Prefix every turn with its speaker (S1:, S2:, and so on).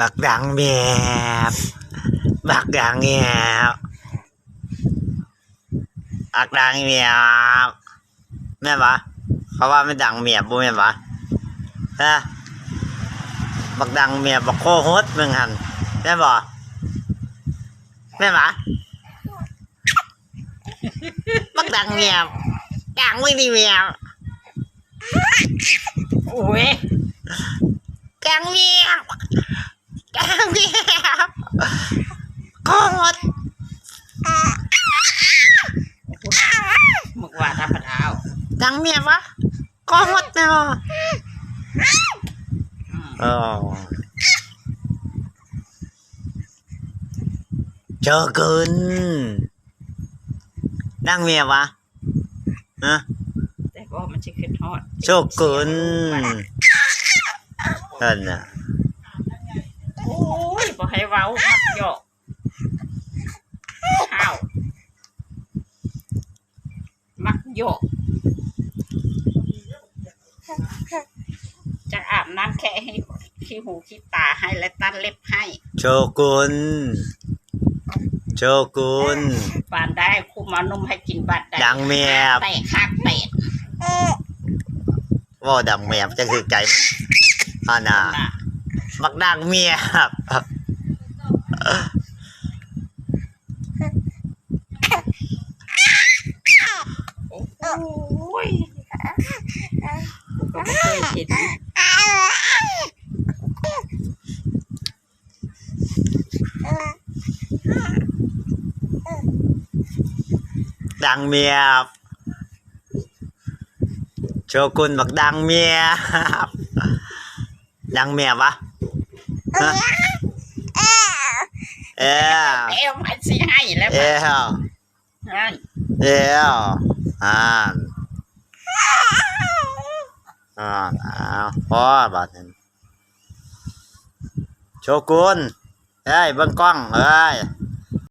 S1: บักดังแมบบักดังแมบบักดังแมบแม่นปะเขาว่าไม่ดังเมียบบ่แม่นปะฮะบักดังเมียบบักโคโฮดมึงหันแม่นบ่แม่นปะบักดังเมียบดังไม่ดีเมียบ
S2: โอ้ย
S1: ดังเมียบดังเมียบโคโฮด
S2: มึกว่าทับปะเท้า
S1: ดังเมียบวะโคโฮดแม่นบ่
S2: อืม
S1: อ๋อเจอเกินดังเมียวะฮะ
S2: แต่ก็มันจะขึ้นฮอด
S1: โชคเกินนั่นน่ะ
S2: โอ้ยบอกให้เว้ามักหยอกข้าวมักหยอก จะอาบน้ำแค่ให้ขี้หูขี้ตาให้และตัดเล็บให้
S1: โชกุน โชกุน
S2: ปานได้คุมเอานมให้กินบัดได้
S1: ดังเมียบ
S2: แต่คักเป็ด
S1: ว่าดังเมียบจะคือไก่มันอ่าน่ะ
S2: น่ะ
S1: มักดังเมียบ
S2: โอ้ยก็ไม่เคยเห็น
S1: ดังเมียบโชกุนบักดังเมียบดังเมียบวะฮะเออ
S2: เอวมันสิให้แล้ว
S1: เอวเอวอ่าน อ่าอ้าวพอบาดนี้โชกุนเอ้ยเบิ้งกล้องเอ้ย